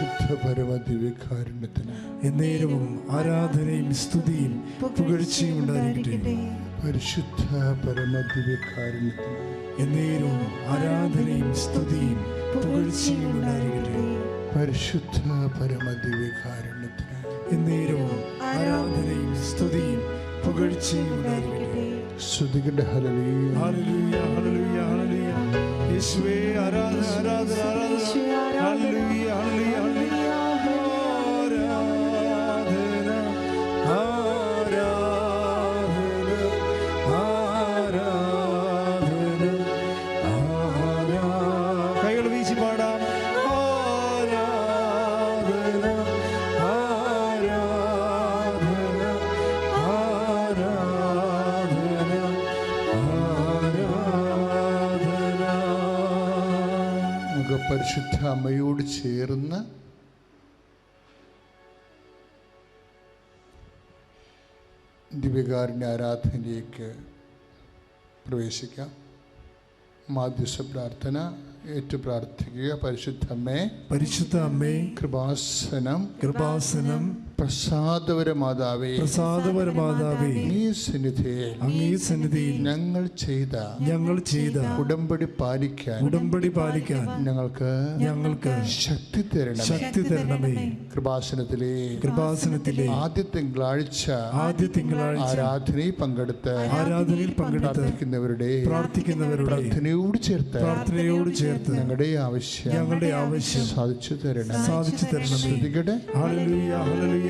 പരിശുദ്ധ പരമ ദിവ്യകാരുണ്യത്തിന് എന്നേരവും ആരാധനയും സ്തുതിയും പുകഴ്ചയും ഉണ്ടായിരിക്കട്ടെ. പരിശുദ്ധ പരമ ദിവ്യകാരുണ്യത്തിന് എന്നേരവും ആരാധനയും സ്തുതിയും പുകഴ്ചയും ഉണ്ടായിരിക്കട്ടെ. പരിശുദ്ധ പരമ ദിവ്യകാരുണ്യത്തിന് എന്നേരവും ആരാധനയും സ്തുതിയും പുകഴ്ചയും ഉണ്ടായിരിക്കട്ടെ. ശ്രുതികളുടെ ഹലലൂയ ഹലലൂയ ഹലലൂയ ഹലലൂയ യേശുവേ ആരാധന ആരാധന ആരാധന. പരിശുദ്ധ അമ്മയോട് ചേർന്ന് ദിവ്യകാരുണ്യ ആരാധനയിലേക്ക് പ്രവേശിക്കാം. മാധ്യസ്ഥ പ്രാർത്ഥന ഏറ്റു പ്രാർത്ഥിക്കുക. പരിശുദ്ധ അമ്മേ പരിശുദ്ധ അമ്മേ കൃപാസനം കൃപാസനം മാതാവേ ഈ സന്നിധിയിൽ അങ്ങേ സന്നിധിയിൽ ഞങ്ങൾ ചെയ്ത ഞങ്ങൾ ചെയ്ത ഉടമ്പടി പാലിക്കാൻ ഉടമ്പടി പാലിക്കാൻ ഞങ്ങൾക്ക് ഞങ്ങൾക്ക് ശക്തി തരണം ശക്തി തരണമേ. കൃപാസനത്തിലെ കൃപാസനത്തിലെ ആദ്യ തിങ്കളാഴ്ച ആദ്യ തിങ്കളാഴ്ച ആരാധനയിൽ പങ്കെടുത്ത് ആരാധനയിൽ പങ്കെടുത്ത് പ്രാർത്ഥിക്കുന്നവരുടെ പ്രാർത്ഥിക്കുന്നവരുടെ പ്രാർത്ഥനയോട് ചേർത്ത് പ്രാർത്ഥനയോട് ചേർത്ത് ഞങ്ങളുടെ ആവശ്യം ഞങ്ങളുടെ ആവശ്യം സാധിച്ചു തരണം സാധിച്ചു തരണം ശ്രദ്ധിക്കട്ടെ? Hallelujah hallelujah.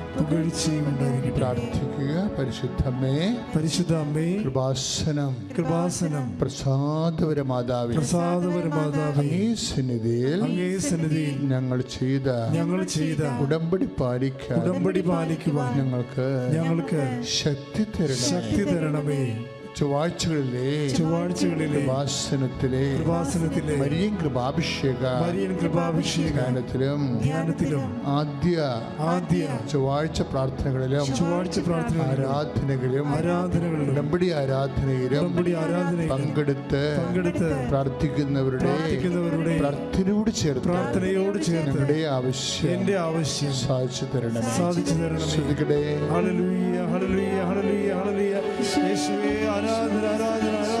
പുകഴ്ചയും പ്രാർത്ഥിക്കുക. പരിശുദ്ധമേ പരിശുദ്ധ അമ്മേ കൃപാസനം കൃപാസനം മാതാവേ സന്നിധിയിൽ അങ്ങേ സന്നിധിയിൽ ഞങ്ങൾ ചെയ്ത ഞങ്ങൾ ചെയ്ത ഉടമ്പടി പാലിക്കാൻ ഉടമ്പടി പാലിക്കുവാൻ ഞങ്ങൾക്ക് ഞങ്ങൾക്ക് ശക്തി തരണം ശക്തി തരണമേ. ചൊവ്വാഴ്ചകളിലെ ചൊവ്വാഴ്ചകളിലെ കൃപാസനത്തിലെ കൃപാസനത്തിലെ മരിയൻ കൃപാഭിഷേക മരിയൻ കൃപാഭിഷേക ധ്യാനത്തിലും ആദ്യ ആദ്യ ചൊവ്വാഴ്ച പ്രാർത്ഥനകളിലും ചൊവ്വാഴ്ച പ്രാർത്ഥന ആരാധനകളിലും ആരാധനകളിലും ഉടമ്പടി ആരാധനയിലും ഉടമ്പടി ആരാധനയിൽ പങ്കെടുത്ത് പങ്കെടുത്ത് പ്രാർത്ഥിക്കുന്നവരുടെ പ്രാർത്ഥനയോട് ചേർത്ത് പ്രാർത്ഥനയോട് ചേർത്ത് ഞങ്ങളുടെ ആവശ്യം എന്റെ ആവശ്യം സാധിച്ചു തരണം സാധിച്ചു തരണമേ. ശ്രദ്ധിക്കട്ടെ. Hallelujah hallelujah hallelujah hallelujah. യേശുവേ Aradra, Aradra, Aradra.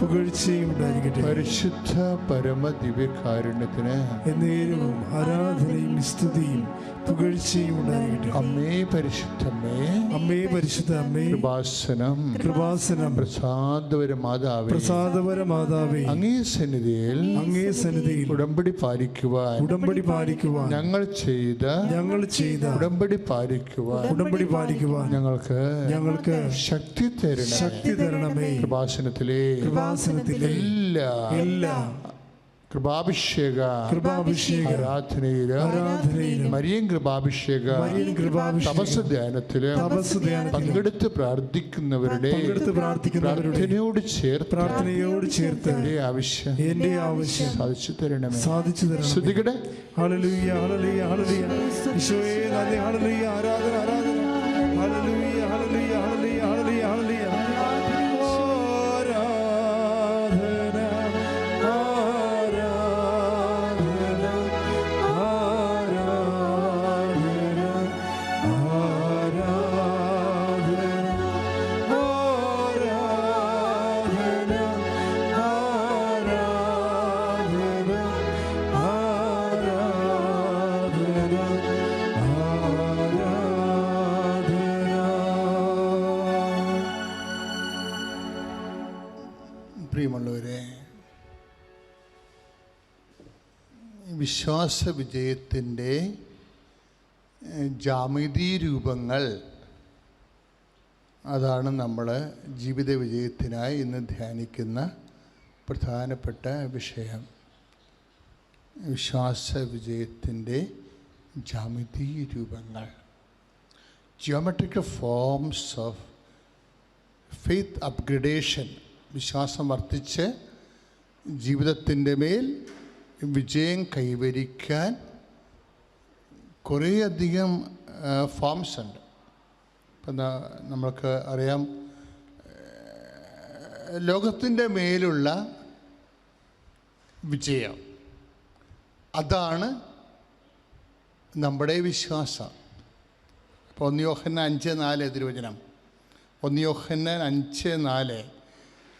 പുകഴ്ചയും ഉണ്ടായിരിക്കട്ടെ. പരിശുദ്ധ പരമ ദിവ്യകാരുണ്യത്തിന് എന്നേരവും ആരാധനയും സ്തുതിയും പുകഴ്ചയും ഉണ്ടായിരിക്കട്ടെ. അമ്മേ പരിശുദ്ധമ്മേ അമ്മേ പരിശുദ്ധ അമ്മേ കൃപാസനം. കൃപാസനം. പ്രസാദവര മാതാവേ. പ്രസാദപര മാതാവേ. അങ്ങേ സന്നിധിയിൽ അങ്ങേ സന്നിധിയിൽ ഉടമ്പടി പാലിക്കുവാൻ ഉടമ്പടി പാലിക്കുവാൻ ഞങ്ങൾ ചെയ്ത ഞങ്ങൾ ചെയ്ത ഉടമ്പടി പാലിക്കുവാൻ ഉടമ്പടി പാലിക്കുവാൻ ഞങ്ങൾക്ക് ഞങ്ങൾക്ക് ശക്തി തരണം ശക്തി തരണമേ. കൃപാസനത്തിലെ. കൃപാസനത്തിലെ എല്ലാ എല്ലാ കൃപാഭിഷേക കൃപാഭിഷേക ആരാധനയിൽ ആരാധനയിൽ മരിയൻ കൃപാഭിഷേക മരിയൻ കൃപാഭിഷേക തപസ് ധ്യാനത്തിൽ തപസ് പങ്കെടുത്ത് പ്രാർത്ഥിക്കുന്നവരുടെ പങ്കെടുത്ത് പ്രാർത്ഥിക്കുന്നവരുടെ പ്രാർത്ഥനയോട് ചേർത്ത് പ്രാർത്ഥനയോട് ചേർത്ത് എന്റെ ആവശ്യം എന്റെ ആവശ്യം സാധിച്ചു തരണമേ. സാധിച്ചു തരണം ശ്രുതികടെ ഹല്ലേലൂയ ഹല്ലേലൂയ ഹല്ലേലൂയ. ഈശോയെ നന്ദി ഹല്ലേലൂയ. ആരാധന ആരാധന. Hallelujah hallelujah hallelujah hallelujah hallelujah. വിജയത്തിന്റെ ജാമിതി രൂപങ്ങൾ. അതാണ് നമ്മൾ ജീവിത വിജയത്തിനായി ഇന്ന് ധ്യാനിക്കുന്ന പ്രധാനപ്പെട്ട വിഷയം. വിശ്വാസ വിജയത്തിന്റെ ജാമിതി രൂപങ്ങൾ. Geometrical forms of faith upgradation വിശ്വാസം വർദ്ധിച്ച് ജീവിതത്തിന്റെ മേൽ വിജയം കൈവരിക്കാൻ കുറേയധികം ഫോംസ് ഉണ്ട്. ഇപ്പം നമ്മൾക്ക് അറിയാം ലോകത്തിന്റെ മേലുള്ള വിജയം. അതാണ് നമ്മുടെ വിശ്വാസം. ഇപ്പോൾ ഒന്നിയോഹന്ന അഞ്ച് നാല് തിരുവചനം. ഒന്നിയോഹന്ന അഞ്ച് നാല്.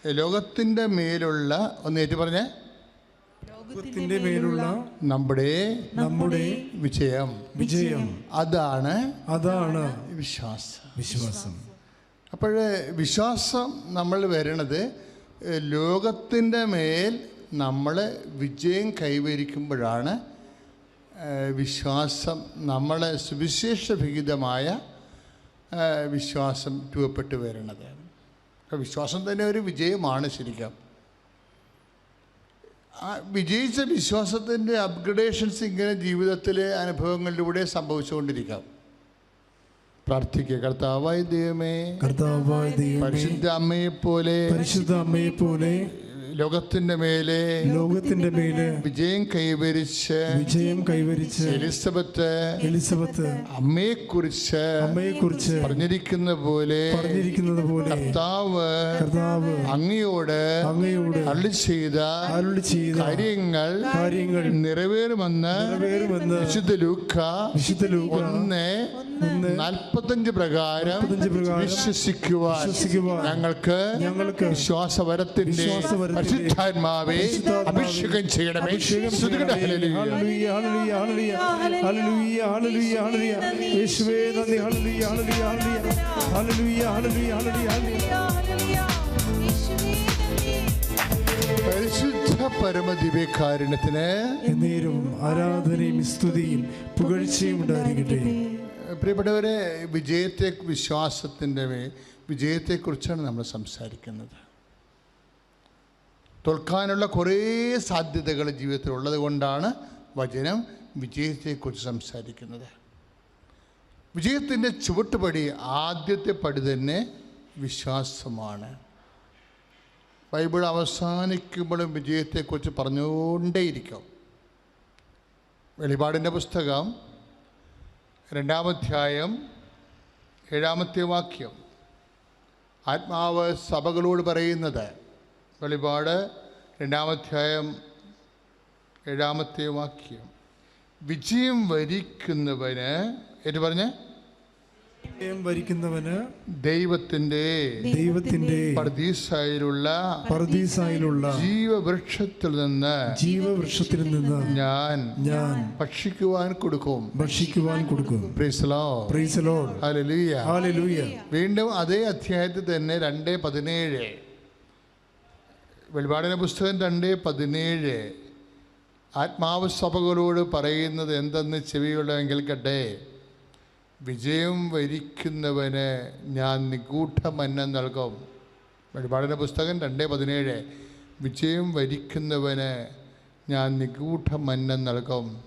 ലോകത്തിന്റെ മേലുള്ള ഒന്ന് ഏറ്റു പറഞ്ഞേ? ലോകത്തിന്റെ മേലുള്ള നമ്മുടെ നമ്മുടെ വിജയം. വിജയം. അതാണ് അതാണ് വിശ്വാസം. വിശ്വാസം. അപ്പോൾ വിശ്വാസം നമ്മൾ വരണത് ലോകത്തിന്റെ മേൽ നമ്മൾ വിജയം കൈവരിക്കുമ്പോഴാണ് വിശ്വാസം നമ്മളെ സുവിശേഷഭിഹിതമായ വിശ്വാസം രൂപപ്പെട്ടു വരുന്നത് വിശ്വാസം തന്നെ ഒരു വിജയമാണ് ശരിക്കും. വിജയിച്ച വിശ്വാസത്തിന്റെ അപ്ഗ്രഡേഷൻസ് ഇങ്ങനെ ജീവിതത്തിലെ അനുഭവങ്ങളിലൂടെ സംഭവിച്ചുകൊണ്ടിരിക്കാം. പ്രാർത്ഥിക്കുക കർത്താവായ ദൈവമേ കർത്താവായ ദൈവമേ പരിശുദ്ധ അമ്മയെ പോലെ പരിശുദ്ധ അമ്മയെ പോലെ ലോകത്തിന്റെ മേലെ ലോകത്തിന്റെ മേലെ വിജയം കൈവരിച്ച് വിജയം കൈവരിച്ച് എലിസബത്ത് എലിസബത്ത് അമ്മയെ കുറിച്ച് അമ്മയെ കുറിച്ച് പറഞ്ഞിരിക്കുന്ന പോലെ പറഞ്ഞിരിക്കുന്നത് പോലെ കർത്താവ് കർത്താവ് അങ്ങയോട് അങ്ങയോട് അള്ളി ചെയ്ത അരുളി ചെയ്ത കാര്യങ്ങൾ കാര്യങ്ങൾ നിറവേറുമെന്ന് നിറവേറുമെന്ന് വിശുദ്ധ ലൂക്ക വിശുദ്ധ ലൂക്ക ഒന്ന് നാൽപ്പത്തഞ്ച് പ്രകാരം വിശ്വസിക്കുവാൻ വിശ്വസിക്കുവാൻ ഞങ്ങൾക്ക് ഞങ്ങൾക്ക് വിശ്വാസപരത്തിന്റെ വിശ്വാസവരത്തിന്റെ പരിശുദ്ധാത്മാവെ അഭിഷേകം ചെയ്യണമേ. പരിശുദ്ധ പരമദിവ്യകാരുണ്യത്തിന് എന്നേരും ആരാധനയും സ്തുതിയും പുകഴ്ചയും ഉണ്ടായിരിക്കട്ടെ പ്രിയപ്പെട്ടവരെ വിജയത്തെ വിശ്വാസത്തിന്റെ വിജയത്തെക്കുറിച്ചാണ് നമ്മൾ സംസാരിക്കുന്നത് തോൽക്കാനുള്ള കുറേ സാധ്യതകൾ ജീവിതത്തിൽ ഉള്ളത് കൊണ്ടാണ് വചനം വിജയത്തെക്കുറിച്ച് സംസാരിക്കുന്നത്. വിജയത്തിന്റെ ചുവട്ടുപടി ആദ്യത്തെ പടി തന്നെ വിശ്വാസമാണ്. ബൈബിൾ അവസാനിക്കുമ്പോഴും വിജയത്തെക്കുറിച്ച് പറഞ്ഞുകൊണ്ടേയിരിക്കും. വെളിപാടിന്റെ പുസ്തകം രണ്ടാമധ്യായം ഏഴാമത്തെ വാക്യം. ആത്മാവ് സഭകളോട് പറയുന്നത് വെളിപാട് രണ്ടാമധ്യായം ഏഴാമത്തെ വാക്യം. വിജയം വരിക്കുന്നവന് ഏറ്റു പറഞ്ഞ? വിജയം വരിക്കുന്നവന് ദൈവത്തിന്റെ ദൈവത്തിന്റെ പർദീസായിലുള്ള പർദീസായിലുള്ള ജീവവൃക്ഷത്തിൽ നിന്ന് ജീവവൃക്ഷത്തിൽ നിന്ന് ഞാൻ ഞാൻ ഭക്ഷിക്കുവാൻ കൊടുക്കും. ഭക്ഷിക്കുവാൻ കൊടുക്കും. വീണ്ടും അതേ അധ്യായത്തിൽ തന്നെ രണ്ട് പതിനേഴ്. വെളിപാടിന പുസ്തകം രണ്ട് പതിനേഴ്. ആത്മാവ് സഭകളോട് പറയുന്നത് എന്തെന്ന് ചെവിയുള്ളവെങ്കിൽ കേൾക്കട്ടെ വിജയം വരിക്കുന്നവന് ഞാൻ നിഗൂഢമന്നം നൽകും. വെളിപാടിന പുസ്തകം രണ്ട് പതിനേഴ്. വിജയം വരിക്കുന്നവന് ഞാൻ നിഗൂഢമന്നം നൽകും.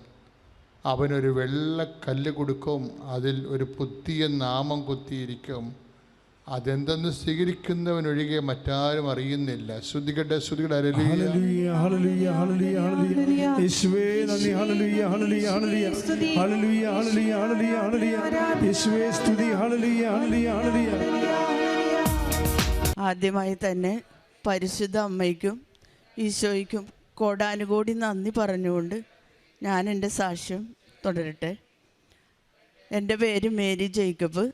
അവനൊരു വെള്ളക്കല്ല് കൊടുക്കും. അതിൽ ഒരു പുതിയ നാമം കുത്തിയിരിക്കും. അതെന്തെന്ന് സ്വീകരിക്കുന്നവനൊഴികെ മറ്റാരും അറിയുന്നില്ല. ശ്രുതികട്ടെ ശ്രുതികട്ടെ അരലിയ ഹല്ലേലൂയ ഹല്ലേലൂയ ഹല്ലേലൂയ ഹല്ലേലൂയ. യേശുവേ നന്ദി hallelujah hallelujah hallelujah. Hallelujah hallelujah hallelujah hallelujah. യേശുവേ സ്തുതി ഹല്ലേലൂയ ഹല്ലേലൂയ ഹല്ലേലൂയ. ആദ്യമായി തന്നെ പരിശുദ്ധ അമ്മയ്ക്കും ഈശോയ്ക്കും കോടാനുകോടി നന്ദി പറഞ്ഞുകൊണ്ട് ഞാൻ എന്റെ സാക്ഷ്യം തുടരട്ടെ. എന്റെ പേര് മേരി ജേക്കബ്.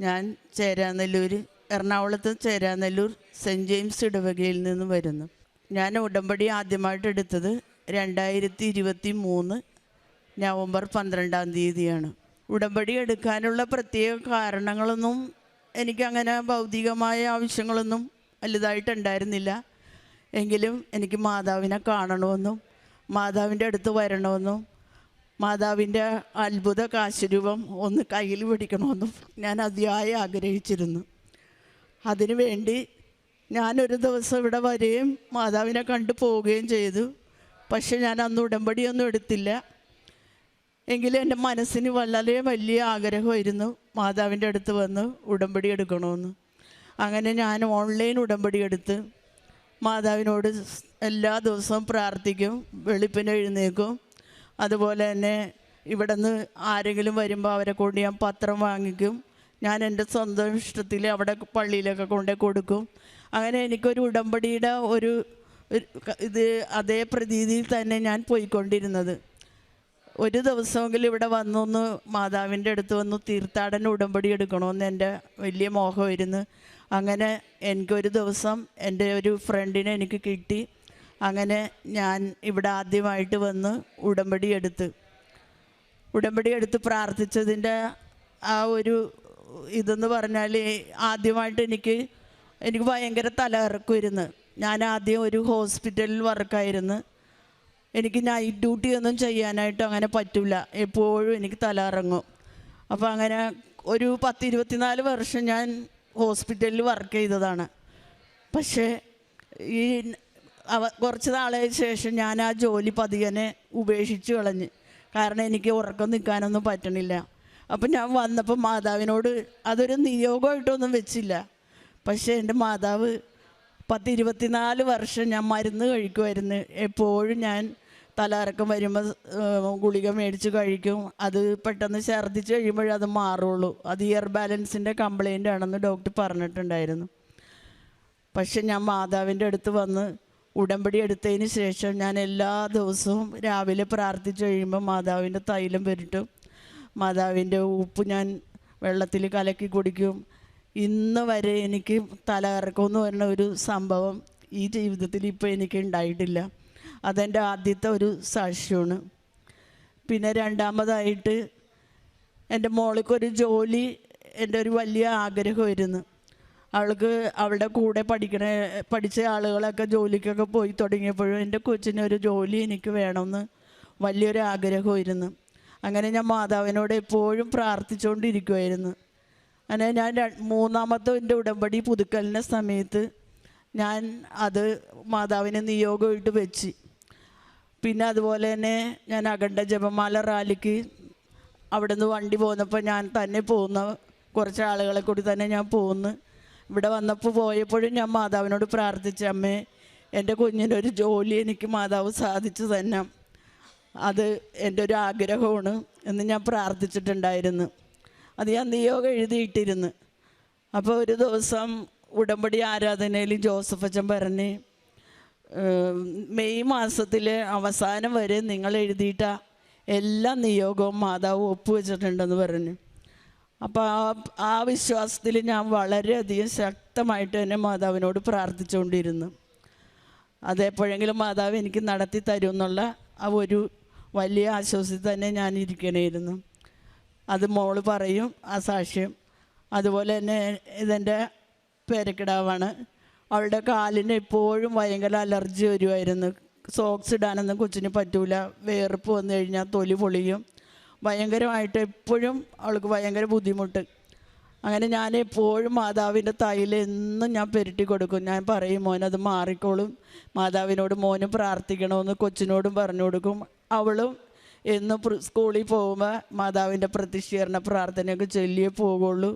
ഞാൻ ചേരാനെല്ലൂർ എറണാകുളത്ത് ചേരാനെല്ലൂർ സെന്റ് ജെയിംസ് ഇടവകയിൽ നിന്ന് വരുന്നു. ഞാൻ ഉടമ്പടി ആദ്യമായിട്ട് എടുത്തത് രണ്ടായിരത്തി ഇരുപത്തി മൂന്ന് നവംബർ പന്ത്രണ്ടാം തീയതിയാണ്. ഉടമ്പടി എടുക്കാനുള്ള പ്രത്യേക കാരണങ്ങളൊന്നും എനിക്കങ്ങനെ ഭൗതികമായ ആവശ്യങ്ങളൊന്നും വലുതായിട്ടുണ്ടായിരുന്നില്ല. എങ്കിലും എനിക്ക് മാതാവിനെ കാണണമെന്നും മാതാവിന്റെ അടുത്ത് വരണമെന്നും മാതാവിന്റെ അത്ഭുത കാശുരൂപം ഒന്ന് കയ്യിൽ പിടിക്കണമെന്നും ഞാൻ അതിയായി ആഗ്രഹിച്ചിരുന്നു. അതിനുവേണ്ടി ഞാനൊരു ദിവസം ഇവിടെ വരികയും മാതാവിനെ കണ്ടു പോവുകയും ചെയ്തു. പക്ഷെ ഞാൻ അന്ന് ഉടമ്പടിയൊന്നും എടുത്തില്ല. എങ്കിലും എന്റെ മനസ്സിന് വളരെ വലിയ ആഗ്രഹമായിരുന്നു മാതാവിന്റെ അടുത്ത് വന്ന് ഉടമ്പടി എടുക്കണമെന്ന്. അങ്ങനെ ഞാൻ ഓൺലൈൻ ഉടമ്പടി എടുത്ത് മാതാവിനോട് എല്ലാ ദിവസവും പ്രാർത്ഥിക്കും വെളുപ്പിന് എഴുന്നേക്കും അതുപോലെ തന്നെ ഇവിടെ നിന്ന് ആരെങ്കിലും വരുമ്പോൾ അവരെ കൊണ്ട് ഞാൻ പത്രം വാങ്ങിക്കും. ഞാൻ എന്റെ സ്വന്തം ഇഷ്ടത്തിൽ അവിടെ പള്ളിയിലൊക്കെ കൊണ്ടേ കൊടുക്കും. അങ്ങനെ എനിക്കൊരു ഉടമ്പടിയുടെ ഒരു ഇത് അതേ പ്രതീതിയിൽ തന്നെ ഞാൻ പോയിക്കൊണ്ടിരുന്നത്. ഒരു ദിവസമെങ്കിലും ഇവിടെ വന്നൊന്ന് മാതാവിന്റെ അടുത്ത് വന്ന് തീർത്ഥാടന ഉടമ്പടി എടുക്കണമെന്ന് എന്റെ വലിയ മോഹമായിരുന്നു. അങ്ങനെ എനിക്കൊരു ദിവസം എന്റെ ഒരു ഫ്രണ്ടിനെ എനിക്ക് കിട്ടി. അങ്ങനെ ഞാൻ ഇവിടെ ആദ്യമായിട്ട് വന്ന് ഉടമ്പടി എടുത്ത്. ഉടമ്പടി എടുത്ത് പ്രാർത്ഥിച്ചതിന്റെ ആ ഒരു ഇതെന്ന് പറഞ്ഞാൽ ആദ്യമായിട്ട് എനിക്ക് എനിക്ക് ഭയങ്കര തലകറക്കുമായിരുന്നു ഞാൻ ആദ്യം ഒരു ഹോസ്പിറ്റലിൽ വർക്കായിരുന്നു. എനിക്ക് നൈറ്റ് ഡ്യൂട്ടി ഒന്നും ചെയ്യാനായിട്ട് അങ്ങനെ പറ്റില്ല എപ്പോഴും എനിക്ക് തലകറങ്ങും. അപ്പോൾ അങ്ങനെ ഒരു പത്ത് ഇരുപത്തിനാല് വർഷം ഞാൻ ഹോസ്പിറ്റലിൽ വർക്ക് ചെയ്തതാണ്. പക്ഷേ ഈ അവ കുറച്ച് നാളായ ശേഷം ഞാൻ ആ ജോലി പതിയനെ ഉപേക്ഷിച്ച് കളഞ്ഞ്. കാരണം എനിക്ക് ഉറക്കം നിൽക്കാനൊന്നും പറ്റണില്ല. അപ്പം ഞാൻ വന്നപ്പോൾ മാതാവിനോട് അതൊരു നിയോഗമായിട്ടൊന്നും വെച്ചില്ല. പക്ഷേ എന്റെ മാതാവ് പത്ത് ഇരുപത്തിനാല് വർഷം ഞാൻ മരുന്ന് കഴിക്കുമായിരുന്നു എപ്പോഴും ഞാൻ തലകറക്കം വരുമ്പോൾ ഗുളിക മേടിച്ച് കഴിക്കും. അത് പെട്ടെന്ന് ഛർദ്ദിച്ച് കഴിയുമ്പോഴേ അത് മാറുള്ളൂ. അത് ഇയർ ബാലൻസിന്റെ കംപ്ലൈന്റ് ആണെന്ന് ഡോക്ടർ പറഞ്ഞിട്ടുണ്ടായിരുന്നു. പക്ഷെ ഞാൻ മാതാവിന്റെ അടുത്ത് വന്ന് ഉടമ്പടി എടുത്തതിന് ശേഷം ഞാൻ എല്ലാ ദിവസവും രാവിലെ പ്രാർത്ഥിച്ചു കഴിയുമ്പോൾ മാതാവിന്റെ തൈലം പുരട്ടും മാതാവിന്റെ ഉപ്പ് ഞാൻ വെള്ളത്തിൽ കലക്കി കുടിക്കും. ഇന്ന് വരെ എനിക്ക് തലകറക്കമെന്ന് പറഞ്ഞ ഒരു സംഭവം ഈ ജീവിതത്തിൽ ഇപ്പോൾ എനിക്ക് ഉണ്ടായിട്ടില്ല. അതെന്റെ ആദ്യത്തെ ഒരു സാക്ഷ്യമാണ്. പിന്നെ രണ്ടാമതായിട്ട് എന്റെ മോൾക്കൊരു ജോലി എന്റെ ഒരു വലിയ ആഗ്രഹമായിരുന്നു അവൾക്ക് അവളുടെ കൂടെ പഠിക്കണ പഠിച്ച ആളുകളൊക്കെ ജോലിക്കൊക്കെ പോയി തുടങ്ങിയപ്പോഴും എന്റെ കൊച്ചിന് ഒരു ജോലി എനിക്ക് വേണമെന്ന് വലിയൊരു ആഗ്രഹമായിരുന്നു. അങ്ങനെ ഞാൻ മാതാവിനോട് എപ്പോഴും പ്രാർത്ഥിച്ചുകൊണ്ടിരിക്കുമായിരുന്നു അങ്ങനെ ഞാൻ മൂന്നാമത്തെ എന്റെ ഉടമ്പടി പുതുക്കലിന്റെ സമയത്ത് ഞാൻ അത് മാതാവിനെ നിയോഗമായിട്ട് വെച്ച്. പിന്നെ അതുപോലെ തന്നെ ഞാൻ അഖണ്ഡ ജപമാല റാലിക്ക് അവിടെ നിന്ന് വണ്ടി പോന്നപ്പോൾ ഞാൻ തന്നെ പോകുന്ന കുറച്ച് ആളുകളെ കൂടി തന്നെ ഞാൻ പോകുന്നു ഇവിടെ വന്നപ്പോൾ പോയപ്പോഴും ഞാൻ മാതാവിനോട് പ്രാർത്ഥിച്ച അമ്മേ എന്റെ കുഞ്ഞിനൊരു ജോലി എനിക്ക് മാതാവ് സാധിച്ചു തന്നെ. അത് എന്റെ ഒരു ആഗ്രഹമാണ് എന്ന് ഞാൻ പ്രാർത്ഥിച്ചിട്ടുണ്ടായിരുന്നു. അത് ഞാൻ നിയോഗം എഴുതിയിട്ടിരുന്നു. അപ്പോൾ ഒരു ദിവസം ഉടമ്പടി ആരാധനയിൽ ജോസഫ് അച്ഛൻ പറഞ്ഞ് മെയ് മാസത്തിലെ അവസാനം വരെ നിങ്ങൾ എഴുതിയിട്ട എല്ലാ നിയോഗവും മാതാവ് ഒപ്പുവെച്ചിട്ടുണ്ടെന്ന് പറഞ്ഞു. അപ്പോൾ ആ ആ വിശ്വാസത്തിൽ ഞാൻ വളരെയധികം ശക്തമായിട്ട് തന്നെ മാതാവിനോട് പ്രാർത്ഥിച്ചുകൊണ്ടിരുന്നു. അതെപ്പോഴെങ്കിലും മാതാവ് എനിക്ക് നടത്തി തരും എന്നുള്ള ആ ഒരു വലിയ ആശ്വാസത്തിൽ തന്നെ ഞാൻ ഇരിക്കണമായിരുന്നു അത് മോൾ പറയും ആ സാക്ഷ്യം. അതുപോലെ തന്നെ ഇതെന്റെ പേരക്കിടാവാണ്. അവളുടെ കാലിന് എപ്പോഴും ഭയങ്കര അലർജി വരുമായിരുന്നു. സോക്സ് ഇടാനൊന്നും കൊച്ചിന് പറ്റൂല. വേർപ്പ് വന്നു കഴിഞ്ഞാൽ തൊലി പൊളിയും. ഭയങ്കരമായിട്ട് എപ്പോഴും അവൾക്ക് ഭയങ്കര ബുദ്ധിമുട്ട്. അങ്ങനെ ഞാൻ എപ്പോഴും മാതാവിന്റെ തൈയിൽ എന്നും ഞാൻ പെരുട്ടി കൊടുക്കും. ഞാൻ പറയും മോനത് മാറിക്കോളും. മാതാവിനോട് മോനും പ്രാർത്ഥിക്കണമെന്ന് കൊച്ചിനോടും പറഞ്ഞു കൊടുക്കും. അവളും എന്നും സ്കൂളിൽ പോകുമ്പോൾ മാതാവിന്റെ പ്രതിഷ്ഠീകരണ പ്രാർത്ഥനയൊക്കെ ചൊല്ലിയേ പോകുള്ളൂ.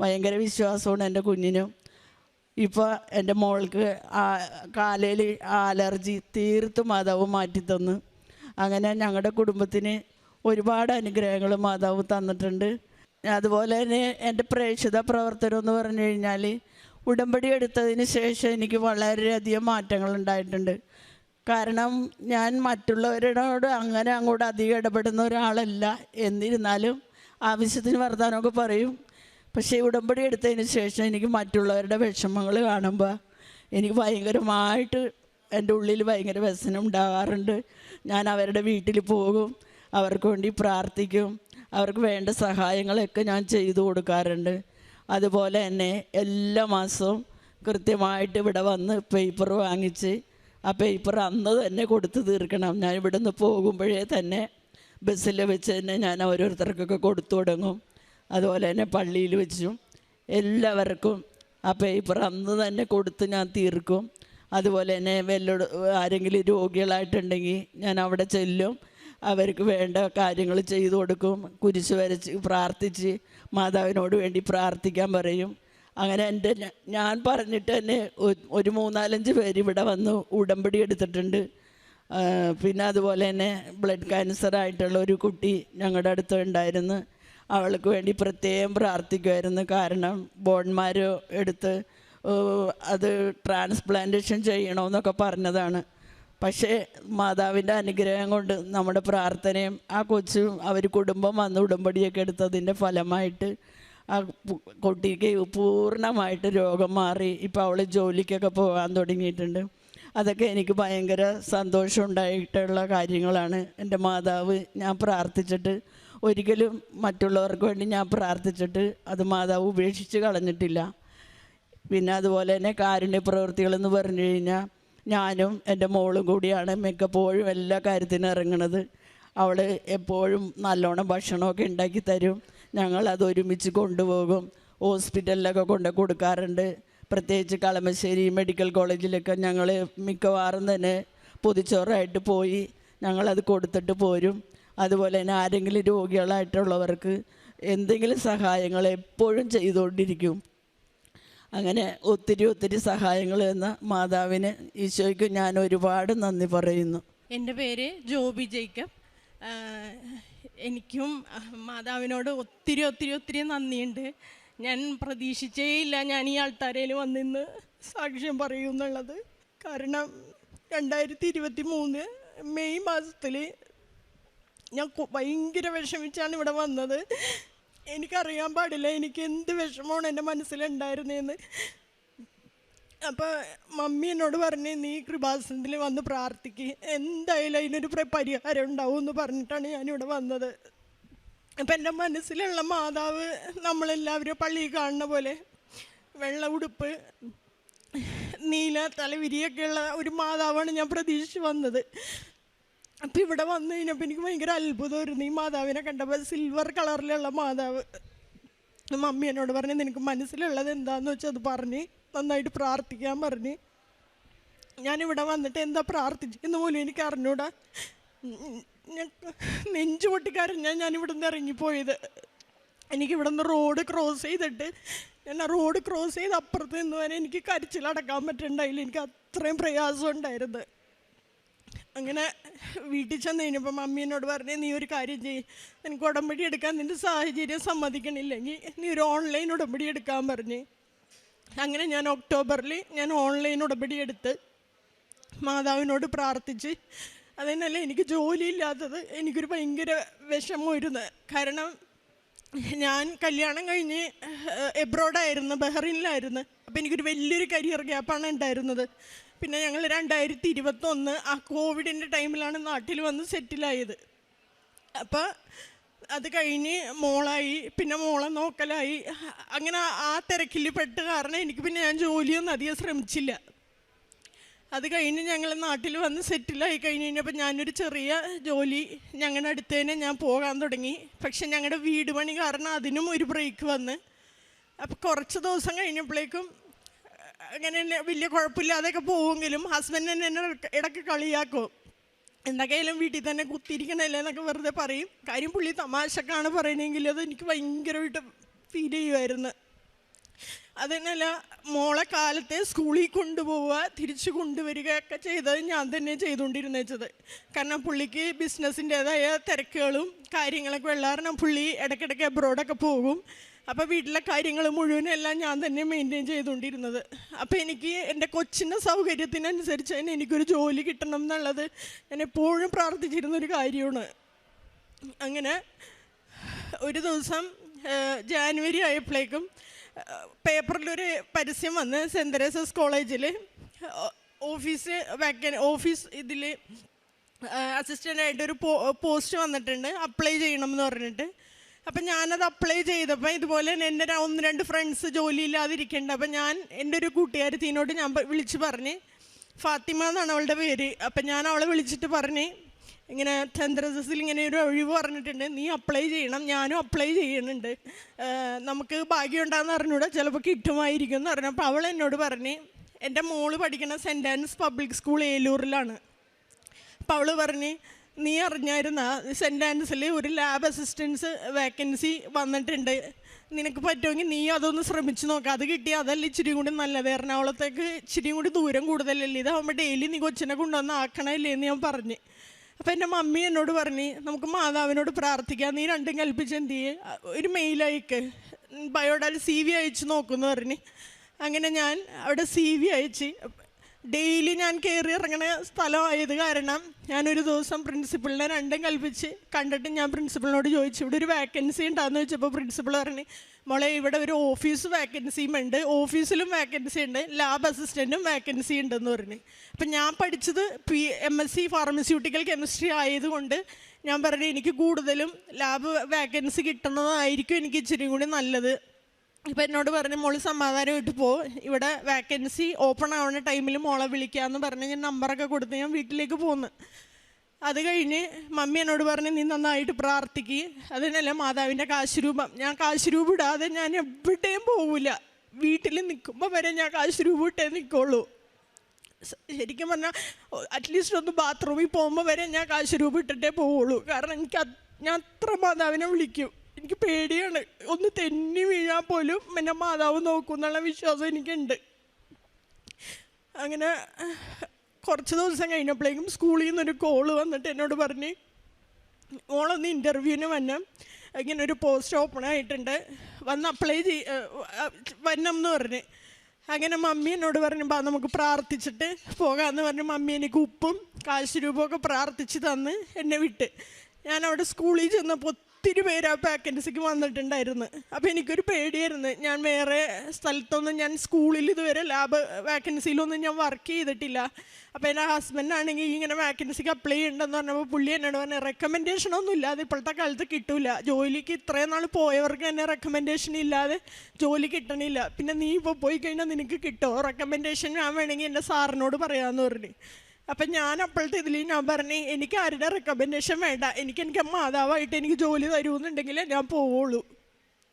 ഭയങ്കര വിശ്വാസമാണ് എന്റെ കുഞ്ഞിനും. ഇപ്പോൾ എന്റെ മോൾക്ക് കാലയിൽ അലർജി തീർത്തും മാതാവ് മാറ്റിത്തന്നു. അങ്ങനെ ഞങ്ങളുടെ കുടുംബത്തിന് ഒരുപാട് അനുഗ്രഹങ്ങൾ മാതാവ് തന്നിട്ടുണ്ട്. അതുപോലെ തന്നെ എന്റെ പ്രേക്ഷിത പ്രവർത്തനം എന്ന് പറഞ്ഞു കഴിഞ്ഞാൽ ഉടമ്പടി എടുത്തതിന് ശേഷം എനിക്ക് വളരെയധികം മാറ്റങ്ങൾ ഉണ്ടായിട്ടുണ്ട്. കാരണം ഞാൻ മറ്റുള്ളവരോട് അങ്ങനെ അങ്ങോട്ട് അധികം ഇടപെടുന്ന ഒരാളല്ല. എന്നിരുന്നാലും ആവശ്യത്തിന് വർത്തമാനമൊക്കെ പറയും. പക്ഷേ ഉടമ്പടി എടുത്തതിന് ശേഷം എനിക്ക് മറ്റുള്ളവരുടെ വിഷമങ്ങൾ കാണുമ്പോൾ എനിക്ക് ഭയങ്കരമായിട്ട് എന്റെ ഉള്ളിൽ ഭയങ്കര വ്യസനം ഉണ്ടാകാറുണ്ട്. ഞാൻ അവരുടെ വീട്ടിൽ പോകും. അവർക്ക് വേണ്ടി പ്രാർത്ഥിക്കും. അവർക്ക് വേണ്ട സഹായങ്ങളൊക്കെ ഞാൻ ചെയ്തു കൊടുക്കാറുണ്ട്. അതുപോലെ തന്നെ എല്ലാ മാസവും കൃത്യമായിട്ട് ഇവിടെ വന്ന് പേപ്പർ വാങ്ങിച്ച് ആ പേപ്പർ അന്ന് തന്നെ കൊടുത്തു തീർക്കണം. ഞാൻ ഇവിടെ നിന്ന് പോകുമ്പോഴേ തന്നെ ബസ്സിൽ വെച്ച് തന്നെ ഞാൻ ഓരോരുത്തർക്കൊക്കെ കൊടുത്തു തുടങ്ങും. അതുപോലെ തന്നെ പള്ളിയിൽ വെച്ചും എല്ലാവർക്കും ആ പേപ്പർ അന്ന് തന്നെ കൊടുത്ത് ഞാൻ തീർക്കും. അതുപോലെ തന്നെ വല്ലോട് ആരെങ്കിലും രോഗികളായിട്ടുണ്ടെങ്കിൽ ഞാൻ അവിടെ ചെല്ലും. അവർക്ക് വേണ്ട കാര്യങ്ങൾ ചെയ്തു കൊടുക്കും. കുരിശ് വരച്ച് പ്രാർത്ഥിച്ച് മാതാവിനോട് വേണ്ടി പ്രാർത്ഥിക്കാൻ പറയും. അങ്ങനെ എന്റെ ഞാൻ പറഞ്ഞിട്ട് തന്നെ ഒരു മൂന്നാലഞ്ച് പേര് ഇവിടെ വന്ന് ഉടമ്പടി എടുത്തിട്ടുണ്ട്. പിന്നെ അതുപോലെ തന്നെ ബ്ലഡ് ക്യാൻസർ ആയിട്ടുള്ള ഒരു കുട്ടി ഞങ്ങളുടെ അടുത്ത് ഉണ്ടായിരുന്നു. അവൾക്ക് വേണ്ടി പ്രത്യേകം പ്രാർത്ഥിക്കുമായിരുന്നു കാരണം ബോൺമാരോ എടുത്ത് അത് ട്രാൻസ്പ്ലാന്റേഷൻ ചെയ്യണമെന്നൊക്കെ പറഞ്ഞതാണ്. പക്ഷേ മാതാവിന്റെ അനുഗ്രഹം കൊണ്ട് നമ്മുടെ പ്രാർത്ഥനയും ആ കൊച്ചും അവർ കുടുംബം വന്ന് ഉടമ്പടിയൊക്കെ എടുത്തതിന്റെ ഫലമായിട്ട് ആ കുട്ടിക്ക് പൂർണമായിട്ട് രോഗം മാറി. ഇപ്പോൾ അവൾ ജോലിക്കൊക്കെ പോകാൻ തുടങ്ങിയിട്ടുണ്ട്. അതൊക്കെ എനിക്ക് ഭയങ്കര സന്തോഷം ഉണ്ടായിട്ടുള്ള കാര്യങ്ങളാണ്. എന്റെ മാതാവ് ഞാൻ പ്രാർത്ഥിച്ചിട്ട് ഒരിക്കലും മറ്റുള്ളവർക്ക് വേണ്ടി ഞാൻ പ്രാർത്ഥിച്ചിട്ട് അത് മാതാവ് ഉപേക്ഷിച്ച് കളഞ്ഞിട്ടില്ല. പിന്നെ അതുപോലെ തന്നെ കാരുണ്യ പ്രവൃത്തികളെന്ന് പറഞ്ഞു കഴിഞ്ഞാൽ ഞാനും എന്റെ മോളും കൂടിയാണ് മിക്കപ്പോഴും എല്ലാ കാര്യത്തിനും ഇറങ്ങണത്. അവൾ എപ്പോഴും നല്ലോണം ഭക്ഷണമൊക്കെ ഉണ്ടാക്കി തരും. ഞങ്ങൾ അത് ഒരുമിച്ച് കൊണ്ടുപോകും. ഹോസ്പിറ്റലിലൊക്കെ കൊണ്ട് കൊടുക്കാറുണ്ട്. പ്രത്യേകിച്ച് കളമശ്ശേരി മെഡിക്കൽ കോളേജിലൊക്കെ ഞങ്ങൾ മിക്കവാറും തന്നെ പൊതിച്ചോറായിട്ട് പോയി ഞങ്ങളത് കൊടുത്തിട്ട് പോരും. അതുപോലെ തന്നെ ആരെങ്കിലും രോഗികളായിട്ടുള്ളവർക്ക് എന്തെങ്കിലും സഹായങ്ങൾ എപ്പോഴും ചെയ്തുകൊണ്ടിരിക്കും. അങ്ങനെ ഒത്തിരി ഒത്തിരി സഹായങ്ങൾ എന്ന മാതാവിന് ഈശോയ്ക്ക് ഞാൻ ഒരുപാട് നന്ദി പറയുന്നു. എന്റെ പേര് ജോബി ജേക്കബ്. എനിക്കും മാതാവിനോട് ഒത്തിരി ഒത്തിരി ഒത്തിരി നന്ദിയുണ്ട്. ഞാൻ പ്രതീക്ഷിച്ചേ ഇല്ല ഞാൻ ഈ ആൾത്താരയിൽ വന്നിന്ന് സാക്ഷ്യം പറയൂ എന്നുള്ളത്. കാരണം രണ്ടായിരത്തി ഇരുപത്തി മൂന്ന് മെയ് മാസത്തിൽ ഞാൻ ഭയങ്കര വിഷമിച്ചാണ് ഇവിടെ വന്നത്. എനിക്കറിയാൻ പാടില്ല. എനിക്ക് എന്ത് വിഷമമാണ് എന്റെ മനസ്സിലുണ്ടായിരുന്നതെന്ന് അപ്പോൾ മമ്മി എന്നോട് പറഞ്ഞു നീ കൃപാസനത്തിൽ വന്ന് പ്രാർത്ഥിക്ക്. എന്തായാലും അതിനൊരു പരിഹാരം ഉണ്ടാവും എന്ന് പറഞ്ഞിട്ടാണ് ഞാനിവിടെ വന്നത്. അപ്പം എന്റെ മനസ്സിലുള്ള മാതാവ് നമ്മളെല്ലാവരും പള്ളിയിൽ കാണുന്ന പോലെ വെള്ള ഉടുപ്പ് നീല തലവിരിയൊക്കെയുള്ള ഒരു മാതാവാണ് ഞാൻ പ്രതീക്ഷിച്ച് വന്നത്. അപ്പം ഇവിടെ വന്നു കഴിഞ്ഞപ്പോൾ എനിക്ക് ഭയങ്കര അത്ഭുതമായിരുന്നു ഈ മാതാവിനെ കണ്ടപ്പോൾ സിൽവർ കളറിലുള്ള മാതാവ് മമ്മി എന്നോട് പറഞ്ഞു നിനക്ക് മനസ്സിലുള്ളത് എന്താന്ന് വെച്ചാൽ അത് പറഞ്ഞ് നന്നായിട്ട് പ്രാർത്ഥിക്കാൻ പറഞ്ഞ്. ഞാനിവിടെ വന്നിട്ട് എന്താ പ്രാർത്ഥിച്ചെന്ന് പോലും എനിക്ക് അറിഞ്ഞൂടാ. ഞാൻ നെഞ്ചു പൊട്ടിക്കരഞ്ഞാൽ ഞാൻ ഇവിടെ നിന്ന് ഇറങ്ങിപ്പോയത്. എനിക്ക് ഇവിടെ നിന്ന് റോഡ് ക്രോസ് ചെയ്തിട്ട് ഞാൻ ആ റോഡ് ക്രോസ് ചെയ്ത് അപ്പുറത്ത് നിന്ന് വരെ എനിക്ക് കരച്ചിലടക്കാൻ പറ്റുന്നുണ്ടായില്ല എനിക്ക് അത്രയും പ്രയാസം ഉണ്ടായിരുന്നു. അങ്ങനെ വീട്ടിൽ ചെന്ന് കഴിഞ്ഞപ്പോൾ മമ്മി എന്നോട് പറഞ്ഞു നീ ഒരു കാര്യം ചെയ്യ്. എനിക്ക് ഉടമ്പടി എടുക്കാൻ നിന്റെ സാഹചര്യം സമ്മതിക്കണില്ലെങ്കിൽ നീ ഒരു ഓൺലൈൻ ഉടമ്പടി എടുക്കാൻ പറഞ്ഞ്. അങ്ങനെ ഞാൻ ഒക്ടോബറിൽ ഞാൻ ഓൺലൈൻ ഉടമ്പടി എടുത്ത് മാതാവിനോട് പ്രാർത്ഥിച്ച്. അതിനല്ല എനിക്ക് ജോലിയില്ലാത്തത്. എനിക്കൊരു ഭയങ്കര വിഷമമായിരുന്നു. കാരണം ഞാൻ കല്യാണം കഴിഞ്ഞ് എബ്രോഡായിരുന്നു ബഹ്റിനിലായിരുന്നു. അപ്പോൾ എനിക്കൊരു വലിയൊരു കരിയർ ഗ്യാപ്പാണ് ഉണ്ടായിരുന്നത്. പിന്നെ ഞങ്ങൾ രണ്ടായിരത്തി ഇരുപത്തൊന്ന് ആ കോവിഡിന്റെ ടൈമിലാണ് നാട്ടിൽ വന്ന് സെറ്റിലായത്. അപ്പോൾ അത് കഴിഞ്ഞ് മോളായി പിന്നെ മോളെ നോക്കലായി. അങ്ങനെ ആ തിരക്കിൽ പെട്ട് കാരണം എനിക്ക് പിന്നെ ഞാൻ ജോലിയൊന്നും അധികം ശ്രമിച്ചില്ല. അത് കഴിഞ്ഞ് ഞങ്ങൾ നാട്ടിൽ വന്ന് സെറ്റിലായി കഴിഞ്ഞ് കഴിഞ്ഞപ്പോൾ ഞാനൊരു ചെറിയ ജോലി ഞങ്ങളുടെ അടുത്ത് തന്നെ ഞാൻ പോകാൻ തുടങ്ങി. പക്ഷെ ഞങ്ങളുടെ വീട് പണി കാരണം അതിനും ഒരു ബ്രേക്ക് വന്ന്. അപ്പോൾ കുറച്ച് ദിവസം കഴിഞ്ഞപ്പോഴേക്കും അങ്ങനെ തന്നെ വലിയ കുഴപ്പമില്ലാതെയൊക്കെ പോവുമെങ്കിലും ഹസ്ബൻഡ് തന്നെ എന്നെ ഇടയ്ക്ക് കളിയാക്കും. എന്തൊക്കെയായാലും വീട്ടിൽ തന്നെ കുത്തിയിരിക്കണല്ലേ എന്നൊക്കെ വെറുതെ പറയും. കാര്യം പുള്ളി തമാശക്കാണ് പറയണമെങ്കിൽ അത് എനിക്ക് ഭയങ്കരമായിട്ട് ഫീൽ ചെയ്യുമായിരുന്നു അതിനല്ല മോളെ കാലത്തെ സ്കൂളിൽ കൊണ്ടുപോവുക തിരിച്ചു കൊണ്ടുവരികയൊക്കെ ചെയ്തത് ഞാൻ തന്നെ ചെയ്തുകൊണ്ടിരുന്നത് കാരണം പുള്ളിക്ക് ബിസിനസ്സിന്റേതായ തിരക്കുകളും കാര്യങ്ങളൊക്കെ വെള്ളാറിനും പുള്ളി ഇടയ്ക്കിടയ്ക്ക് അബ്രോഡൊക്കെ പോകും. അപ്പോൾ വീട്ടിലെ കാര്യങ്ങൾ മുഴുവനും എല്ലാം ഞാൻ തന്നെ മെയിന്റെയിൻ ചെയ്തുകൊണ്ടിരുന്നത്. അപ്പോൾ എനിക്ക് എന്റെ കൊച്ചിന്റെ സൗകര്യത്തിനനുസരിച്ച് തന്നെ എനിക്കൊരു ജോലി കിട്ടണം എന്നുള്ളത് ഞാൻ എപ്പോഴും പ്രാർത്ഥിച്ചിരുന്ന ഒരു കാര്യമാണ്. അങ്ങനെ ഒരു ദിവസം ജാനുവരി ആയപ്പോഴേക്കും പേപ്പറിലൊരു പരസ്യം വന്ന് സെന്റ് തെരേസസ് കോളേജിൽ ഓഫീസ് വാക്ക ഓഫീസ് ഇതിൽ അസിസ്റ്റന്റായിട്ടൊരു പോസ്റ്റ് വന്നിട്ടുണ്ട്. അപ്ലൈ ചെയ്യണം എന്ന് പറഞ്ഞിട്ട്. അപ്പം ഞാനത് അപ്ലൈ ചെയ്തപ്പോൾ ഇതുപോലെ എന്റെ ഒന്ന് രണ്ട് ഫ്രണ്ട്സ് ജോലി ഇല്ലാതിരിക്കുന്നുണ്ട് അപ്പം ഞാൻ എന്റെ ഒരു കൂട്ടുകാരത്തിനോട് ഞാൻ വിളിച്ച് പറഞ്ഞ് ഫാത്തിമ എന്നാണ് അവളുടെ പേര്. അപ്പം ഞാൻ അവളെ വിളിച്ചിട്ട് പറഞ്ഞ് ഇങ്ങനെ ചന്ദ്രസസിൽ ഇങ്ങനെ ഒരു ഒഴിവ് പറഞ്ഞിട്ടുണ്ട്. നീ അപ്ലൈ ചെയ്യണം ഞാനും അപ്ലൈ ചെയ്യുന്നുണ്ട്. നമുക്ക് ഭാഗ്യം ഉണ്ടാകുന്ന അറിഞ്ഞൂടെ ചിലപ്പോൾ കിട്ടുമായിരിക്കും എന്ന് പറഞ്ഞു. അപ്പോൾ അവൾ എന്നോട് പറഞ്ഞ് എന്റെ മോൾ പഠിക്കുന്ന സെന്റ് ആൻസ് പബ്ലിക് സ്കൂൾ ഏലൂരിലാണ്. അപ്പോൾ അവൾ പറഞ്ഞ് നീ അറിഞ്ഞായിരുന്ന സെന്റ് ആൻസിൽ ഒരു ലാബ് അസിസ്റ്റൻസ് വേക്കൻസി വന്നിട്ടുണ്ട്. നിനക്ക് പറ്റുമെങ്കിൽ നീ അതൊന്ന് ശ്രമിച്ചു നോക്കാം. അത് കിട്ടിയാൽ അതല്ല ഇച്ചിരി കൂടി നല്ലത്. എറണാകുളത്തേക്ക് ഇച്ചിരി കൂടി ദൂരം കൂടുതലല്ലേ? ഇതാകുമ്പോൾ ഡെയിലി നീ കൊച്ചിനെ കൊണ്ടുവന്ന് ആക്കണമല്ലേ എന്ന് ഞാൻ പറഞ്ഞു. അപ്പം എന്റെ മമ്മി എന്നോട് പറഞ്ഞ് നമുക്ക് മാതാവിനോട് പ്രാർത്ഥിക്കാം. നീ രണ്ടും കൽപ്പിച്ച് എന്ത് ചെയ്യേ? ഒരു മെയിൽ അയക്ക്. ബയോഡാൽ സി വി അയച്ച് നോക്കുമെന്ന് പറഞ്ഞ്. അങ്ങനെ ഞാൻ അവിടെ സി വി അയച്ച്. ഡെയിലി ഞാൻ കയറി ഇറങ്ങണ സ്ഥലമായത് കാരണം ഞാനൊരു ദിവസം പ്രിൻസിപ്പളിനെ രണ്ടും കൽപ്പിച്ച് കണ്ടിട്ട് ഞാൻ പ്രിൻസിപ്പളിനോട് ചോദിച്ചു ഇവിടെ ഒരു വേക്കൻസി ഉണ്ടാകുന്ന ചോദിച്ചപ്പോൾ പ്രിൻസിപ്പൾ പറഞ്ഞു മോളെ ഇവിടെ ഒരു ഓഫീസ് വേക്കൻസിയും ഉണ്ട്. ഓഫീസിലും വേക്കൻസി ഉണ്ട്. ലാബ് അസിസ്റ്റന്റും വേക്കൻസി ഉണ്ടെന്ന് പറഞ്ഞു. അപ്പം ഞാൻ പഠിച്ചത് P M S C pharmaceutical chemistry ആയതുകൊണ്ട് ഞാൻ പറഞ്ഞു എനിക്ക് കൂടുതലും ലാബ് വേക്കൻസി കിട്ടുന്നതായിരിക്കും എനിക്ക് ഇച്ചിരി കൂടി നല്ലത്. ഇപ്പം എന്നോട് പറഞ്ഞു മോൾ സമാധാനമായിട്ട് പോ. ഇവിടെ വേക്കൻസി ഓപ്പൺ ആവുന്ന ടൈമിൽ മോളെ വിളിക്കാമെന്ന് പറഞ്ഞ് ഞാൻ നമ്പറൊക്കെ കൊടുത്ത് ഞാൻ വീട്ടിലേക്ക് പോന്ന്. അത് കഴിഞ്ഞ് മമ്മി എന്നോട് പറഞ്ഞ് നീ നന്നായിട്ട് പ്രാർത്ഥിക്കുക അതിനല്ല മാതാവിന്റെ കാശുരൂപം. ഞാൻ കാശുരൂപം ഇടാതെ ഞാൻ എവിടെയും പോകില്ല വീട്ടിൽ നിൽക്കുമ്പോൾ വരെ ഞാൻ കാശുരൂപം ഇട്ടേ നിൽക്കുള്ളൂ ശരിക്കും പറഞ്ഞാൽ അറ്റ്ലീസ്റ്റ് ഒന്ന് ബാത്റൂമിൽ പോകുമ്പോൾ വരെ ഞാൻ കാശുരൂപം രൂപ ഇട്ടിട്ടേ പോവുള്ളൂ. കാരണം എനിക്ക് ഞാൻ അത്ര മാതാവിനെ വിളിക്കും. എനിക്ക് പേടിയാണ്. ഒന്ന് തെന്നി വീഴാൻ പോലും എന്നെ മാതാവ് നോക്കും എന്നുള്ള വിശ്വാസം എനിക്കുണ്ട്. അങ്ങനെ കുറച്ച് ദിവസം കഴിഞ്ഞപ്പോഴേക്കും സ്കൂളിൽ നിന്നൊരു കോൾ വന്നിട്ട് എന്നോട് പറഞ്ഞ് മോളൊന്ന് ഇന്റർവ്യൂവിന് വന്ന് ഇങ്ങനെ ഒരു പോസ്റ്റ് ഓപ്പൺ ആയിട്ടുണ്ട്. വന്ന് അപ്ലൈ ചെയ് വന്നം എന്ന് പറഞ്ഞ്. അങ്ങനെ മമ്മി എന്നോട് പറഞ്ഞു ബാ നമുക്ക് പ്രാർത്ഥിച്ചിട്ട് പോകാമെന്ന് പറഞ്ഞ് മമ്മി എനിക്ക് ഉപ്പും കാശ് രൂപമൊക്കെ പ്രാർത്ഥിച്ച് തന്ന് എന്നെ വിട്ട്. ഞാൻ അവിടെ സ്കൂളിൽ ചെന്നപ്പോൾ ഒത്തിരി പേര് ആ വാക്കൻസിക്ക് വന്നിട്ടുണ്ടായിരുന്നു. അപ്പോൾ എനിക്കൊരു പേടിയായിരുന്നു. ഞാൻ വേറെ സ്ഥലത്തൊന്നും ഞാൻ സ്കൂളിൽ ഇതുവരെ ലാബ് വാക്കൻസിയിലൊന്നും ഞാൻ വർക്ക് ചെയ്തിട്ടില്ല. അപ്പോൾ എന്റെ ഹസ്ബൻഡാണെങ്കിൽ ഇങ്ങനെ വാക്കൻസിക്ക് അപ്ലൈ ചെയ്യണ്ടെന്ന് പറഞ്ഞപ്പോൾ പുള്ളി എന്നോട് പറഞ്ഞു റെക്കമെൻഡേഷൻ ഒന്നും ഇല്ലാതെ ഇപ്പോഴത്തെ കാലത്ത് കിട്ടില്ല ജോലിക്ക് ഇത്രയും നാൾ പോയവർക്ക് തന്നെ റെക്കമെൻഡേഷൻ ഇല്ലാതെ ജോലി കിട്ടണില്ല. പിന്നെ നീ ഇപ്പോൾ പോയി കഴിഞ്ഞാൽ നിനക്ക് കിട്ടുമോ റെക്കമെൻഡേഷൻ ഞാൻ വേണമെങ്കിൽ എന്റെ സാറിനോട് പറയാമെന്ന് പറഞ്ഞു. അപ്പം ഞാൻ അപ്പോഴത്തെ ഇതിൽ ഞാൻ പറഞ്ഞു എനിക്ക് ആരുടെ റെക്കമെൻഡേഷൻ വേണ്ട? എനിക്ക് എനിക്ക് മാതാവായിട്ട് എനിക്ക് ജോലി തരുമെന്നുണ്ടെങ്കിൽ ഞാൻ പോവുള്ളൂ.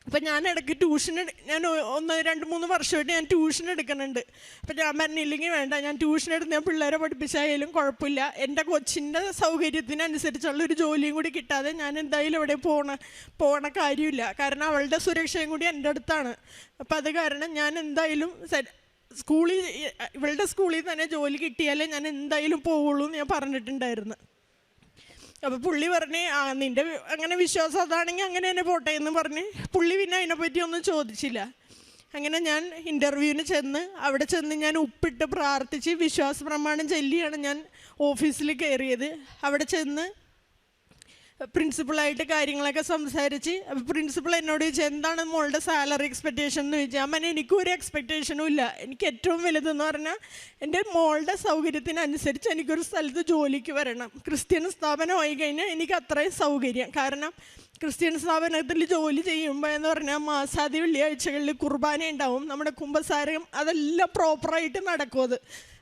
അപ്പം ഞാൻ ഇടയ്ക്ക് ട്യൂഷൻ ഞാൻ ഒന്ന് രണ്ട് മൂന്ന് വർഷമായിട്ട് ഞാൻ ട്യൂഷൻ എടുക്കുന്നുണ്ട്. അപ്പം ഞാൻ പറഞ്ഞില്ലെങ്കിൽ വേണ്ട ഞാൻ ട്യൂഷൻ എടുത്ത് ഞാൻ പിള്ളേരെ പഠിപ്പിച്ചായാലും കുഴപ്പമില്ല. എന്റെ കൊച്ചിന്റെ സൗകര്യത്തിനനുസരിച്ചുള്ള ഒരു ജോലിയും കൂടി കിട്ടാതെ ഞാൻ എന്തായാലും ഇവിടെ പോണ പോണ കാര്യമില്ല. കാരണം അവളുടെ സുരക്ഷയും കൂടി എന്റെ അടുത്താണ്. അപ്പം അത് കാരണം ഞാൻ എന്തായാലും സ്കൂളിൽ ഇവളുടെ സ്കൂളിൽ തന്നെ ജോലി കിട്ടിയാലേ ഞാൻ എന്തായാലും പോവുള്ളൂ എന്ന് ഞാൻ പറഞ്ഞിട്ടുണ്ടായിരുന്നു. അപ്പോൾ പുള്ളി പറഞ്ഞ് ആ നിന്റെ അങ്ങനെ വിശ്വാസം അതാണെങ്കിൽ അങ്ങനെ തന്നെ പോട്ടെ എന്ന് പറഞ്ഞ് പുള്ളി പിന്നെ അതിനെപ്പറ്റി ഒന്നും ചോദിച്ചില്ല. അങ്ങനെ ഞാൻ ഇന്റർവ്യൂവിന് ചെന്ന് അവിടെ ചെന്ന് ഞാൻ ഉപ്പിട്ട് പ്രാർത്ഥിച്ച് വിശ്വാസ പ്രമാണം ചൊല്ലിയാണ് ഞാൻ ഓഫീസിൽ കയറിയത്. അവിടെ ചെന്ന് പ്രിൻസിപ്പളായിട്ട് കാര്യങ്ങളൊക്കെ സംസാരിച്ച് പ്രിൻസിപ്പൾ എന്നോട് ചോദിച്ചു എന്താണ് മോളുടെ സാലറി എക്സ്പെക്റ്റേഷൻ എന്ന് ചോദിച്ചാൽ അമ്മ എനിക്ക് ഒരു എക്സ്പെക്റ്റേഷനും ഇല്ല. എനിക്ക് ഏറ്റവും വലുതെന്ന് പറഞ്ഞാൽ എന്റെ മോളുടെ സൗകര്യത്തിനനുസരിച്ച് എനിക്കൊരു സ്ഥലത്ത് ജോലിക്ക് വരണം. ക്രിസ്ത്യൻ സ്ഥാപനമായി കഴിഞ്ഞാൽ എനിക്ക് അത്രയും സൗകര്യം. കാരണം ക്രിസ്ത്യൻ സ്ഥാപനത്തിൽ ജോലി ചെയ്യുമ്പോൾ എന്ന് പറഞ്ഞാൽ മാസാദി വെള്ളിയാഴ്ചകളിൽ കുർബാന ഉണ്ടാവും നമ്മുടെ കുമ്പസാരം അതെല്ലാം പ്രോപ്പറായിട്ട് നടക്കും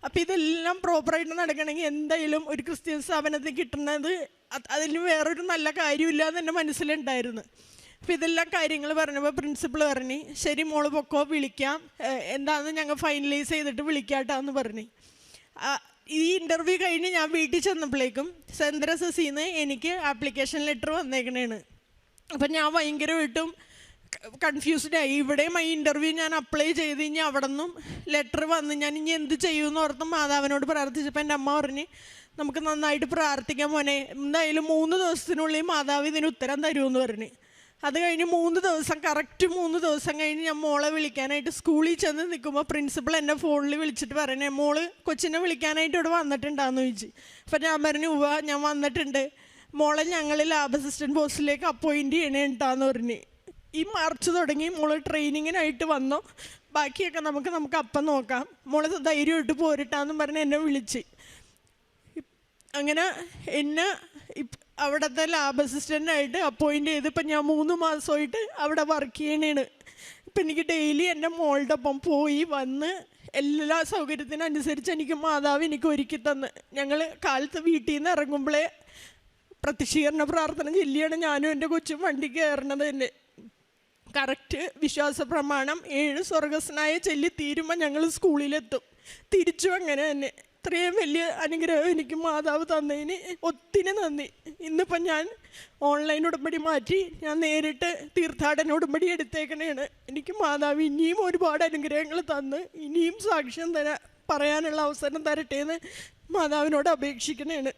അപ്പോൾ ഇതെല്ലാം പ്രോപ്പറായിട്ട് നടക്കണമെങ്കിൽ എന്തായാലും ഒരു ക്രിസ്ത്യൻ സ്ഥാപനത്തിൽ കിട്ടുന്നത് അത് അതിന് വേറൊരു നല്ല കാര്യമില്ല എന്ന് എന്റെ മനസ്സിലുണ്ടായിരുന്നു. അപ്പോൾ ഇതെല്ലാം കാര്യങ്ങൾ പറഞ്ഞപ്പോൾ പ്രിൻസിപ്പൾ പറഞ്ഞു ശരി മോൾ പൊക്കോ വിളിക്കാം. എന്താണെന്ന് ഞങ്ങൾ ഫൈനലൈസ് ചെയ്തിട്ട് വിളിക്കാട്ടാന്ന് പറഞ്ഞു. ഈ ഇന്റർവ്യൂ കഴിഞ്ഞ് ഞാൻ വീട്ടിൽ ചെന്നപ്പോഴേക്കും സെൻട്രൽ സെസിന്ന് എനിക്ക് ആപ്ലിക്കേഷൻ ലെറ്റർ വന്നേക്കണേണ് അപ്പം ഞാൻ ഭയങ്കരമായിട്ടും കൺഫ്യൂസ്ഡ് ആയി. ഇവിടെയും ഈ ഇന്റർവ്യൂ ഞാൻ അപ്ലൈ ചെയ്ത് കഴിഞ്ഞാൽ അവിടെ നിന്നും ലെറ്റർ വന്ന് ഞാൻ ഇനി എന്ത് ചെയ്യുമെന്ന് ഓർത്ത് മാതാവിനോട് പ്രാർത്ഥിച്ചപ്പോൾ എന്റെ അമ്മ പറഞ്ഞ് നമുക്ക് നന്നായിട്ട് പ്രാർത്ഥിക്കാൻ പോനെ എന്തായാലും മൂന്ന് ദിവസത്തിനുള്ളിൽ മാതാവ് ഇതിന് ഉത്തരം തരുമെന്ന് പറഞ്ഞ്. അത് കഴിഞ്ഞ് മൂന്ന് ദിവസം കറക്റ്റ് മൂന്ന് ദിവസം കഴിഞ്ഞ് ഞാൻ മോളെ വിളിക്കാനായിട്ട് സ്കൂളിൽ ചെന്ന് നിൽക്കുമ്പോൾ പ്രിൻസിപ്പൾ എന്റെ ഫോണിൽ വിളിച്ചിട്ട് പറയണേ മോൾ കൊച്ചിനെ വിളിക്കാനായിട്ട് ഇവിടെ വന്നിട്ടുണ്ടാന്ന് ചോദിച്ചു. അപ്പം ഞാൻ പറഞ്ഞു ഉവ ഞാൻ വന്നിട്ടുണ്ട്. മോളെ ഞങ്ങൾ ലാബ് അസിസ്റ്റന്റ് പോസ്റ്റിലേക്ക് അപ്പോയിന്റ് ചെയ്യണേ ഉണ്ടാന്ന് പറഞ്ഞ്. ഈ മാർച്ച് തുടങ്ങി മോൾ ട്രെയിനിങ്ങിനായിട്ട് വന്നു. ബാക്കിയൊക്കെ നമുക്ക് നമുക്ക് അപ്പം നോക്കാം. മോൾ ധൈര്യമായിട്ട് പോരിട്ടാന്നും പറഞ്ഞ് എന്നെ വിളിച്ച്. അങ്ങനെ എന്നെ അവിടുത്തെ ലാബ് അസിസ്റ്റന്റായിട്ട് അപ്പോയിന്റ് ചെയ്ത് ഇപ്പം ഞാൻ മൂന്ന് മാസമായിട്ട് അവിടെ വർക്ക് ചെയ്യണേണ്. ഇപ്പം എനിക്ക് ഡെയിലി എന്റെ മോളുടെ ഒപ്പം പോയി വന്ന് എല്ലാ സൗകര്യത്തിനനുസരിച്ച് എനിക്ക് മാതാവ് എനിക്ക് ഒരുക്കി തന്ന്. ഞങ്ങൾ കാലത്ത് വീട്ടിൽ നിന്ന് ഇറങ്ങുമ്പോഴേ പ്രത്യക്ഷീകരണ പ്രാർത്ഥന ചൊല്ലിയാണ് ഞാനും എന്റെ കൊച്ചും വണ്ടി കയറണത് തന്നെ കറക്റ്റ് വിശ്വാസ പ്രമാണം ഏഴ് സ്വർഗസ്നായ ചൊല്ലി തീരുമ്പോൾ ഞങ്ങൾ സ്കൂളിലെത്തും. തിരിച്ചും അങ്ങനെ തന്നെ. ഇത്രയും വലിയ അനുഗ്രഹം എനിക്ക് മാതാവ് തന്നതിന് ഒത്തിരി നന്ദി. ഇന്നിപ്പം ഞാൻ ഓൺലൈൻ ഉടമ്പടി മാറ്റി ഞാൻ നേരിട്ട് തീർത്ഥാടന ഉടമ്പടി എടുത്തേക്കണേണ്. എനിക്ക് മാതാവ് ഇനിയും ഒരുപാട് അനുഗ്രഹങ്ങൾ തന്ന് ഇനിയും സാക്ഷ്യം തരാ പറയാനുള്ള അവസരം തരട്ടെ എന്ന് മാതാവിനോട് അപേക്ഷിക്കണേണ്.